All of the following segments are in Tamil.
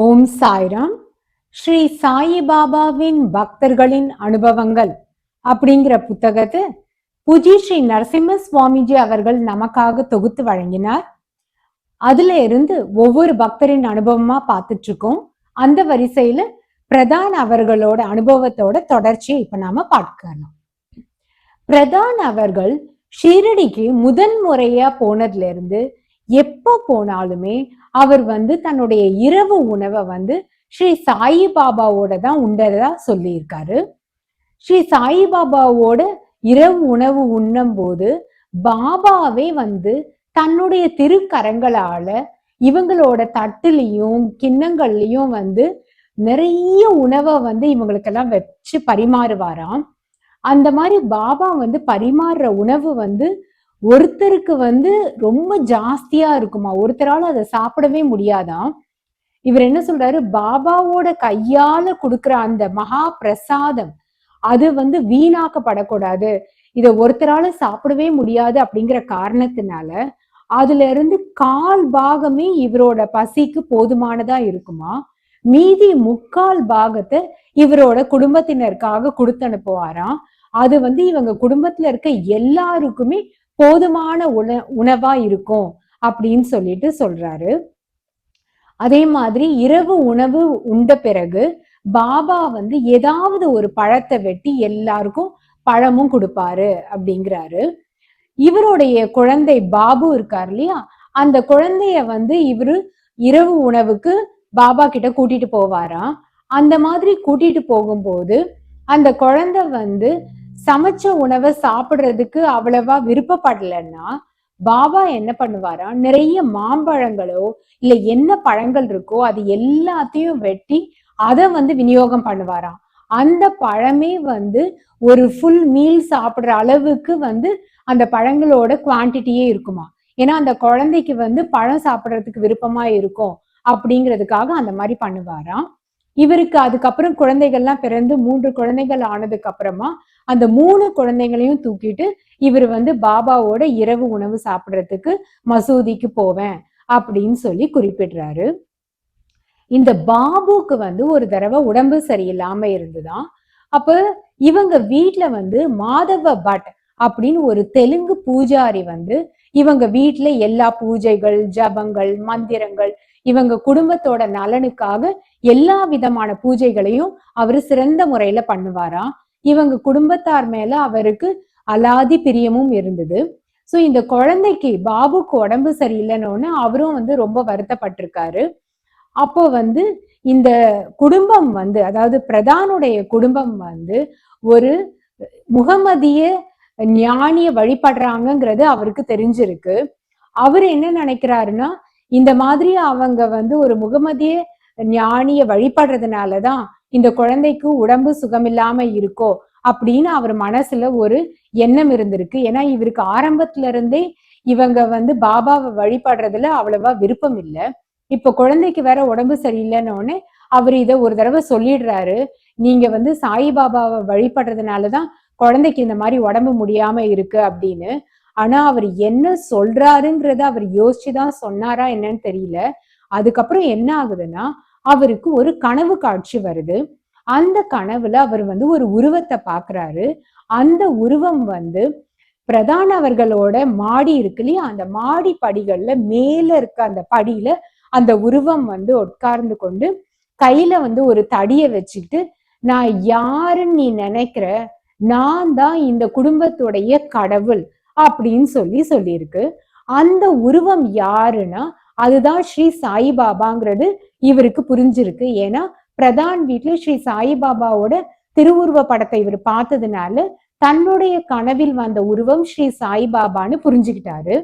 ஓம் சாய்ராம். ஸ்ரீ சாயி பாபாவின் பக்தர்களின் அனுபவங்கள் அப்படிங்கிற புத்தகத்தை புஜி ஸ்ரீ நரசிம்ம சுவாமிஜி அவர்கள் நமக்காக தொகுத்து வழங்கினார். அதுல இருந்து ஒவ்வொரு பக்தரின் அனுபவமா பார்த்துட்டு இருக்கோம். அந்த வரிசையில பிரதான் அவர்களோட அனுபவத்தோட தொடர்ச்சியை இப்ப நாம பார்க்கலாம். பிரதான் அவர்கள் ஷீரடிக்கு முதன் முறையா போனதுல இருந்து எப்ப போனாலுமே அவர் வந்து தன்னுடைய இரவு உணவை வந்து ஸ்ரீ சாயி பாபாவோட தான் உண்டதா சொல்லியிருக்காரு. ஸ்ரீ சாயி பாபாவோட இரவு உணவு உண்ணும் போது பாபாவே வந்து தன்னுடைய திருக்கரங்களால இவங்களோட தட்டுலையும் கிண்ணங்கள்லயும் வந்து நிறைய உணவை வந்து இவங்களுக்கெல்லாம் வச்சு பரிமாறுவாராம். அந்த மாதிரி பாபா வந்து பரிமாறுற உணவு வந்து ஒருத்தருக்கு வந்து ரொம்ப ஜாஸ்தியா இருக்குமா? ஒருத்தரால அதை சாப்பிடவே முடியாதாம் இவர் என்ன சொல்றாரு? பாபாவோட கையால கொடுக்குற அந்த மகா பிரசாதம் அது வந்து வீணாக்கப்படக்கூடாது. இதை ஒருத்தரால சாப்பிடவே முடியாது அப்படிங்கிற காரணத்தினால அதுல இருந்து கால் பாகமே இவரோட பசிக்கு போதுமானதா இருக்குமா? மீதி முக்கால் பாகத்தை இவரோட குடும்பத்தினருக்காக கொடுத்து அனுப்புவாராம் அது வந்து இவங்க குடும்பத்துல இருக்க எல்லாருக்குமே போதுமான உண உணவா இருக்கும் அப்படின்னு சொல்லிட்டு சொல்றாரு. அதே மாதிரி இரவு உணவு உண்ட பிறகு பாபா வந்து ஏதாவது ஒரு பழத்தை வெட்டி எல்லாருக்கும் பழமும் கொடுப்பாரு அப்படிங்கிறாரு. இவருடைய குழந்தை பாபு இருக்கார் இல்லையா? அந்த குழந்தைய வந்து இவரு இரவு உணவுக்கு பாபா கிட்ட கூட்டிட்டு போவாராம். அந்த மாதிரி கூட்டிட்டு போகும்போது அந்த குழந்தை வந்து சமைச்ச உணவை சாப்பிடுறதுக்கு அவ்வளவா விருப்பப்படலைன்னா பாபா என்ன பண்ணுவாரா? நிறைய மாம்பழங்களோ இல்ல என்ன பழங்கள் இருக்கோ அது எல்லாத்தையும் வெட்டி அதை வந்து விநியோகம் பண்ணுவாராம். அந்த பழமே வந்து ஒரு ஃபுல் மீல் சாப்பிடுற அளவுக்கு வந்து அந்த பழங்களோட குவான்டிட்டியே இருக்குமா ஏன்னா அந்த குழந்தைக்கு வந்து பழம் சாப்பிடுறதுக்கு விருப்பமா இருக்கும் அப்படிங்கிறதுக்காக அந்த மாதிரி பண்ணுவாராம். இவருக்கு அதுக்கப்புறம் குழந்தைகள்லாம் பிறந்து மூன்று குழந்தைகள் ஆனதுக்கு அப்புறமா அந்த மூணு குழந்தைங்களையும் தூக்கிட்டு இவர் வந்து பாபாவோட இரவு உணவு சாப்பிடுறதுக்கு மசூதிக்கு போவேன் அப்படின்னு சொல்லி குறிப்பிடுறாரு. இந்த பாபுக்கு வந்து ஒரு தடவை உடம்பு சரியில்லாம இருந்துதான். அப்ப இவங்க வீட்டுல வந்து மாதவ பட் அப்படின்னு ஒரு தெலுங்கு பூஜாரி வந்து இவங்க வீட்டுல எல்லா பூஜைகள் ஜபங்கள் மந்திரங்கள் இவங்க குடும்பத்தோட நலனுக்காக எல்லா விதமான பூஜைகளையும் அவரு சிறந்த முறையில பண்ணுவாராம் இவங்க குடும்பத்தார் மேல அவருக்கு அலாதி பிரியமும் இருந்தது. சோ இந்த குழந்தைக்கு பாபுக்கு உடம்பு சரியில்லைன்னு அவரும் வந்து ரொம்ப வருத்தப்பட்டிருக்காரு. அப்போ வந்து இந்த குடும்பம் வந்து அதாவது பிரதானுடைய குடும்பம் வந்து ஒரு முகமதிய ஞானிய வழிபடுறாங்கங்கிறது அவருக்கு தெரிஞ்சிருக்கு. அவர் என்ன நினைக்கிறாருன்னா இந்த மாதிரி அவங்க வந்து ஒரு முகமதிய ஞானிய வழிபடுறதுனாலதான் இந்த குழந்தைக்கு உடம்பு சுகமில்லாம இருக்கோ அப்படின்னு அவர் மனசுல ஒரு எண்ணம் இருந்திருக்கு. ஏன்னா இவருக்கு ஆரம்பத்துல இருந்தே இவங்க வந்து பாபாவை வழிபடுறதுல அவ்வளவா விருப்பம் இல்லை. இப்ப குழந்தைக்கு வேற உடம்பு சரியில்லைன்னு அவர் இதை ஒரு தடவை சொல்லிடுறாரு. நீங்க வந்து சாயிபாபாவை வழிபடுறதுனாலதான் குழந்தைக்கு இந்த மாதிரி உடம்பு முடியாம இருக்கு அப்படின்னு. ஆனா அவர் என்ன சொல்றாருங்கிறத அவர் யோசிச்சுதான் சொன்னாரா என்னன்னு தெரியல. அதுக்கப்புறம் என்ன ஆகுதுன்னா அவருக்கு ஒரு கனவு காட்சி வருது. அந்த கனவுல அவர் வந்து ஒரு உருவத்தை பாக்குறாரு. அந்த உருவம் வந்து பிரதான அவர்களோட மாடி இருக்கு இல்லையா? அந்த மாடி படிகள்ல மேல இருக்க அந்த படியில அந்த உருவம் வந்து உட்கார்ந்து கொண்டு கையில வந்து ஒரு தடியை வச்சுக்கிட்டு நான் யாருன்னு நீ நினைக்கிற? நான் தான் இந்த குடும்பத்துடைய கடவுள் அப்படின்னு சொல்லி சொல்லியிருக்கு. அந்த உருவம் யாருன்னா அதுதான் ஸ்ரீ சாய்பாபாங்கிறது இவருக்கு புரிஞ்சிருக்கு. ஏன்னா பிரதான் வீட்டுல ஸ்ரீ சாய்பாபாவோட திருவுருவ படத்தை இவர் பார்த்ததுனால தன்னுடைய கனவில் வந்த உருவம் ஸ்ரீ சாய்பாபான்னு புரிஞ்சுக்கிட்டாரு.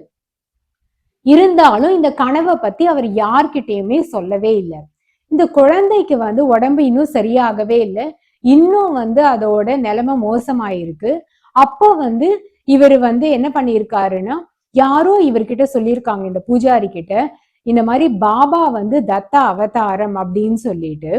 இருந்தாலும் இந்த கனவை பத்தி அவர் யார்கிட்டயுமே சொல்லவே இல்லை. இந்த குழந்தைக்கு வந்து உடம்பு இன்னும் சரியாகவே இல்லை. இன்னும் வந்து அதோட நிலைமை மோசமாயிருக்கு. அப்போ வந்து இவர் வந்து என்ன பண்ணியிருக்காருன்னா யாரோ இவர்கிட்ட சொல்லியிருக்காங்க இந்த பூஜாரி கிட்ட இந்த மாதிரி பாபா வந்து தத்த அவதாரம் அப்படின்னு சொல்லிட்டு.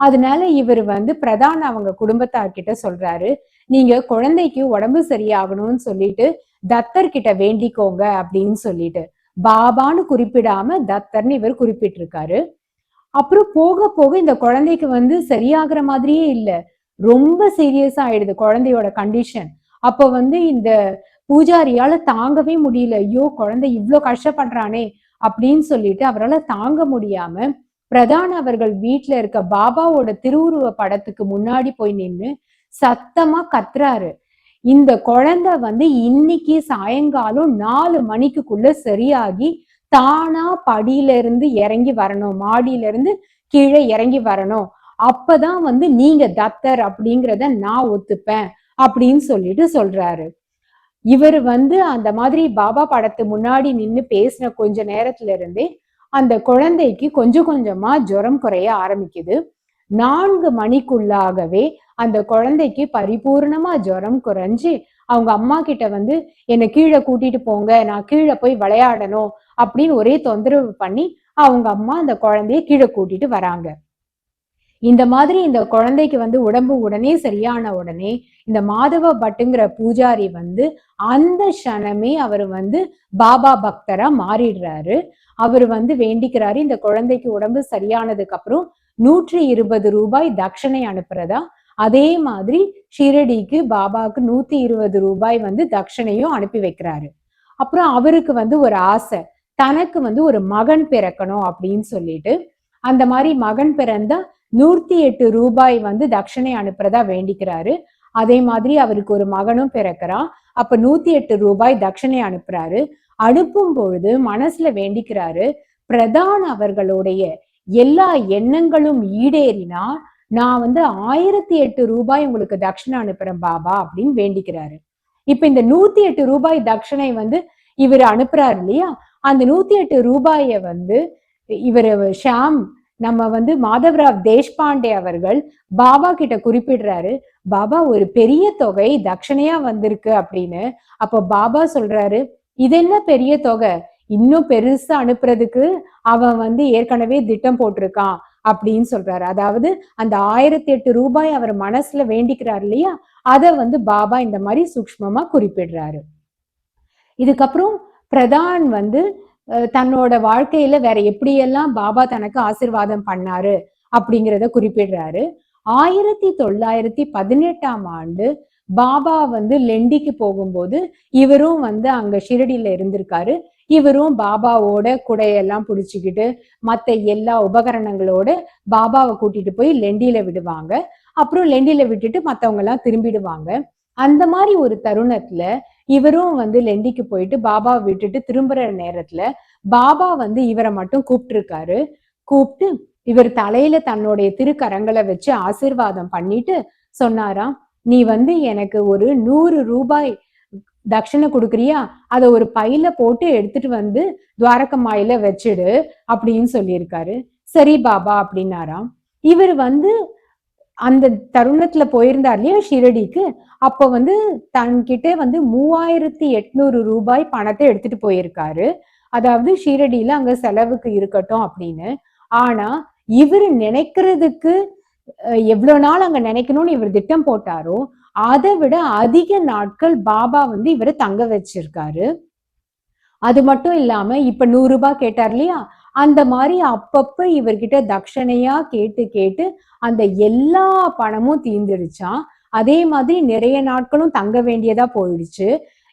அதனால இவர் வந்து பிரதான அவங்க குடும்பத்தார்கிட்ட சொல்றாரு நீங்க குழந்தைக்கு உடம்பு சரியாகணும்னு சொல்லிட்டு தத்தர் கிட்ட வேண்டிக்கோங்க அப்படின்னு சொல்லிட்டு. பாபான்னு குறிப்பிடாம தத்தர்னு இவர் குறிப்பிட்டிருக்காரு. அப்புறம் போக போக இந்த குழந்தைக்கு வந்து சரியாகிற மாதிரியே இல்லை. ரொம்ப சீரியஸா ஆயிடுது குழந்தையோட கண்டிஷன் அப்ப வந்து இந்த பூஜாரியால தாங்கவே முடியல. ஐயோ குழந்தை இவ்வளோ கஷ்டப்படுறானே அப்படின்னு சொல்லிட்டு அவரால் தாங்க முடியாம பிரதான அவர்கள் வீட்டுல இருக்க பாபாவோட திருவுருவ படத்துக்கு முன்னாடி போய் நின்று சத்தமா கத்துறாரு. இந்த குழந்தை வந்து இன்னைக்கு சாயங்காலம் நாலு மணிக்குள்ள சரியாகி தானா படியில இருந்து இறங்கி வரணும். மாடியில இருந்து கீழே இறங்கி வரணும். அப்பதான் வந்து நீங்க தத்தர் அப்படிங்கிறத நான் ஒத்துப்பேன் அப்படின்னு சொல்லிட்டு சொல்றாரு. இவர் வந்து அந்த மாதிரி பாபா படத்து முன்னாடி நின்னு பேசின கொஞ்ச நேரத்துல இருந்தே அந்த குழந்தைக்கு கொஞ்சம் கொஞ்சமா ஜுரம் குறைய ஆரம்பிக்குது. நான்கு மணிக்குள்ளாகவே அந்த குழந்தைக்கு பரிபூர்ணமா ஜுரம் குறைஞ்சு அவங்க அம்மா கிட்ட வந்து என்னை கீழே கூட்டிட்டு போங்க நான் கீழே போய் விளையாடணும் அப்படின்னு ஒரே தொந்தரவு பண்ணி அவங்க அம்மா அந்த குழந்தைய கீழே கூட்டிட்டு வராங்க. இந்த மாதிரி இந்த குழந்தைக்கு வந்து உடம்பு உடனே சரியான உடனே இந்த மாதவ பட்டுங்கிற பூஜாரி வந்து அந்த க்ஷணமே அவர் வந்து பாபா பக்தரா மாறிடுறாரு. அவர் வந்து வேண்டிக்கிறாரு இந்த குழந்தைக்கு உடம்பு சரியானதுக்கு அப்புறம் நூற்றி இருபது ரூபாய் தட்சணை அனுப்புறதா? அதே மாதிரி ஷிரடிக்கு பாபாவுக்கு நூத்தி இருபது ரூபாய் வந்து தட்சணையும் அனுப்பி வைக்கிறாரு. அப்புறம் அவருக்கு வந்து ஒரு ஆசை. தனக்கு வந்து ஒரு மகன் பிறக்கணும் அப்படின்னு சொல்லிட்டு அந்த மாதிரி மகன் பிறந்தா நூத்தி எட்டு ரூபாய் வந்து தட்சணை அனுப்புறதா வேண்டிக்கிறாரு. அதே மாதிரி அவருக்கு ஒரு மகனும் பிறக்கிறான் அப்ப நூத்தி எட்டு ரூபாய் தட்சணை அனுப்புறாரு. அனுப்பும் பொழுது மனசுல வேண்டிக்கிறாரு பிரதான் அவர்களுடைய எல்லா எண்ணங்களும் ஈடேறினா நான் வந்து ஆயிரத்தி எட்டு ரூபாய் உங்களுக்கு தட்சிணை அனுப்புறேன் பாபா அப்படின்னு வேண்டிக்கிறாரு. இப்ப இந்த நூத்தி எட்டு ரூபாய் தட்சிணை வந்து இவர் அனுப்புறாரு இல்லையா? அந்த நூத்தி எட்டு ரூபாய வந்து இவர் ஷாம் நம்ம வந்து மாதவராவ் தேஷ்பாண்டே அவர்கள் பாபா கிட்ட குறிப்பிடுறாரு. பாபா ஒரு பெரிய தொகை தட்சிணையா வந்திருக்கு அப்படின்னு. அப்போ பாபா சொல்றாரு இது என்ன பெரிய தொகை? இன்னும் பெருசா அனுப்புறதுக்கு அவன் வந்து ஏற்கனவே திட்டம் போட்டிருக்கான். அப்படின்னு சொல்றாரு. அதாவது அந்த ஆயிரத்தி எட்டு ரூபாய் அவர் மனசுல வேண்டிக்கிறார் இல்லையா? அதை வந்து பாபா இந்த மாதிரி சூக்ஷ்மமா குறிப்பிடுறாரு. இதுக்கப்புறம் பிரதான் வந்து தன்னோட வாழ்க்கையில வேற எப்படியெல்லாம் பாபா தனக்கு ஆசிர்வாதம் பண்ணாரு அப்படிங்கிறத குறிப்பிடுறாரு. ஆயிரத்தி தொள்ளாயிரத்தி பதினெட்டாம் ஆண்டு பாபா வந்து லெண்டிக்கு போகும்போது இவரும் வந்து அங்க ஷிரடியில இருந்திருக்காரு. இவரும் பாபாவோட குடையெல்லாம் பிடிச்சிக்கிட்டு மற்ற எல்லா உபகரணங்களோட பாபாவை கூட்டிட்டு போய் லெண்டியில விடுவாங்க. அப்புறம் லெண்டியில விட்டுட்டு மற்றவங்க எல்லாம் திரும்பிடுவாங்க. அந்த மாதிரி ஒரு தருணத்துல இவரும் வந்து லெண்டிக்கு போயிட்டு பாபாவை விட்டுட்டு திரும்புற நேரத்துல பாபா வந்து இவரை மட்டும் கூப்பிட்டுருக்காரு. கூப்பிட்டு இவர் தலையில தன்னுடைய திருக்கரங்களை வச்சு ஆசிர்வாதம் பண்ணிட்டு சொன்னாராம் நீ வந்து எனக்கு ஒரு நூறு ரூபாய் தட்சிணை கொடுக்குறியா? அதை ஒரு பையில போட்டு எடுத்துட்டு வந்து துவாரகமாயில வச்சிடு அப்படின்னு சொல்லியிருக்காரு. சரி பாபா அப்படின்னாராம். இவர் வந்து அந்த தருணத்துல போயிருந்தார் இல்லையா ஷிரடிக்கு? அப்ப வந்து தன்கிட்ட வந்து மூவாயிரத்தி எட்நூறு ரூபாய் பணத்தை எடுத்துட்டு போயிருக்காரு. அதாவது ஷீரடியில அங்க செலவுக்கு இருக்கட்டும் அப்படின்னு. ஆனா இவர் நினைக்கிறதுக்கு எவ்வளவு நாள் அங்க நினைக்கணும்னு இவர் திட்டம் போட்டாரோ அதை விட அதிக நாட்கள் பாபா வந்து இவரை தங்க வச்சிருக்காரு. அது மட்டும் இல்லாம இப்ப நூறு ரூபாய் கேட்டார் இல்லையா? அந்த மாதிரி அப்பப்ப இவர்கிட்ட தட்சணையா கேட்டு கேட்டு அந்த எல்லா பணமும் தீந்துடுச்சான் அதே மாதிரி நிறைய நாட்களும் தங்க வேண்டியதா போயிடுச்சு.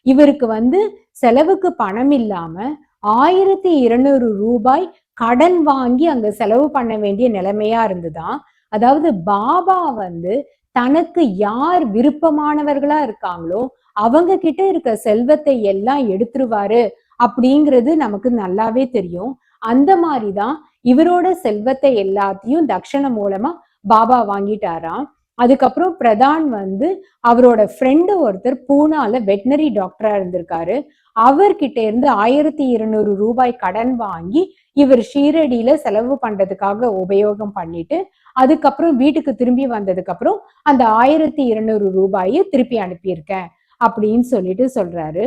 இவருக்கு வந்து செலவுக்கு பணம் இல்லாம ஆயிரத்தி இருநூறு ரூபாய் கடன் வாங்கி அங்க செலவு பண்ண வேண்டிய நிலைமையா இருந்துதான். அதாவது பாபா வந்து தனக்கு யார் விருப்பமானவர்களா இருக்காங்களோ அவங்க கிட்ட இருக்க செல்வத்தை எல்லாம் எடுத்துருவாரு அப்படிங்கிறது நமக்கு நல்லாவே தெரியும். அந்த மாதிரிதான் இவரோட செல்வத்தை எல்லாத்தையும் தட்சணை மூலமா பாபா வாங்கிட்டாராம். அதுக்கப்புறம் பிரதான் வந்து அவரோட ஃப்ரெண்டு ஒருத்தர் பூனால வெட்டினரி டாக்டரா இருந்திருக்காரு. அவர்கிட்ட இருந்து ஆயிரத்தி இருநூறு ரூபாய் கடன் வாங்கி இவர் ஷீரடியில செலவு பண்றதுக்காக உபயோகம் பண்ணிட்டு அதுக்கப்புறம் வீட்டுக்கு திரும்பி வந்ததுக்கு அப்புறம் அந்த ஆயிரத்தி இருநூறு ரூபாயை திருப்பி அனுப்பியிருக்கேன் அப்படின்னு சொல்லிட்டு சொல்றாரு.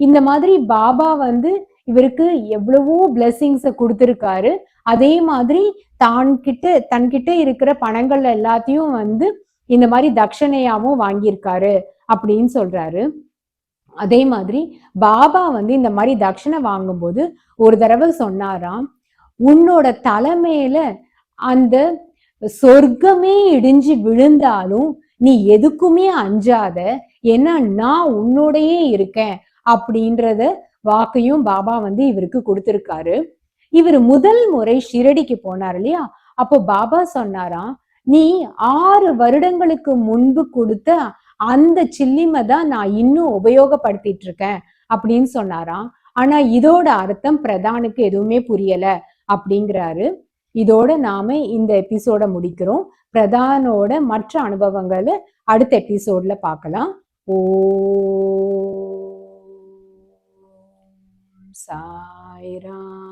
இந்த மாதிரி பாபா வந்து இவருக்கு எவ்வளவோ பிளெஸ்ஸிங்ஸை கொடுத்துருக்காரு. அதே மாதிரி தான் கிட்ட தன்கிட்ட இருக்கிற பணங்கள் எல்லாத்தையும் வந்து இந்த மாதிரி தட்சணையாவும் வாங்கியிருக்காரு அப்படின்னு சொல்றாரு. அதே மாதிரி பாபா வந்து இந்த மாதிரி தட்சணை வாங்கும்போது ஒரு தடவை சொன்னாராம் உன்னோட தலைமையில அந்த சொர்க்கமே இடிஞ்சு விழுந்தாலும் நீ எதுக்குமே அஞ்சாத. ஏன்னா நான் உன்னோடையே இருக்கேன் அப்படின்றத வாக்கையும் பாபா வந்து இவருக்கு கொடுத்திருக்காரு. இவர் முதல் முறை ஷிரடிக்கு போனார் இல்லையா? அப்போ பாபா சொன்னாராம் நீ ஆறு வருடங்களுக்கு முன்பு கொடுத்த அந்த சில்லிமை தான் நான் இன்னும் உபயோகப்படுத்திட்டு இருக்கேன் அப்படின்னு சொன்னாராம். ஆனா இதோட அர்த்தம் பிரதானுக்கு எதுவுமே புரியல அப்படிங்கிறாரு. இதோட நாம இந்த எபிசோட முடிக்கிறோம். பிரதானோட மற்ற அனுபவங்களை அடுத்த எபிசோட்ல பார்க்கலாம். ஓ சாய்ராம்.